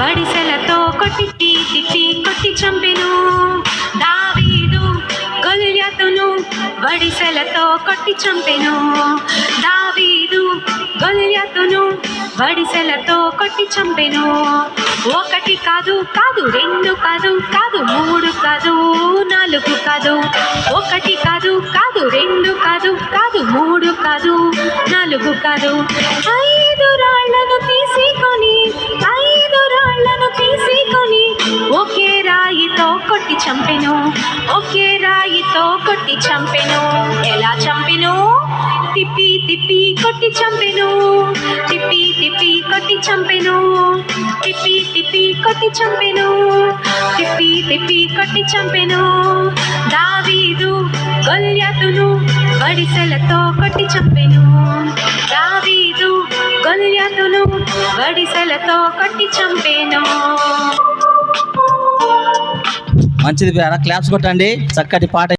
వడిసెలతో కొట్టి తిప్పి కొట్టి చంపెను. దావీదు గొల్యతును వడిసెలతో కొట్టి చంపెను. దావీదు గొల్యతును వడిసెలతో కొట్టి చంపెను. ఒకటి కాదు కాదు రెండు కాదు కాదు మూడు కాదు నాలుగు కాదు. ఒకటి కాదు కాదు రెండు కాదు కాదు మూడు కాదు నాలుగు కాదు. చంపెను? ఒకే రాయితో కొట్టి చంపెను. ఎలా చంపెను? తిప్పి తిప్పి కొట్టి చంపెను. తిప్పి తిప్పి కొట్టి చంపెను. తిప్పి తిప్పి కొట్టి చంపెను. తిప్పి తిప్పి కొట్టి చంపెను. దావీదు గొల్యతును వడిసెలతో కొట్టి చంపెను. దావీదు గొల్యతును వడిసెలతో కొట్టి చంపెను. మంచిది క్లాప్స్ కొట్టండి. చక్కటి పాట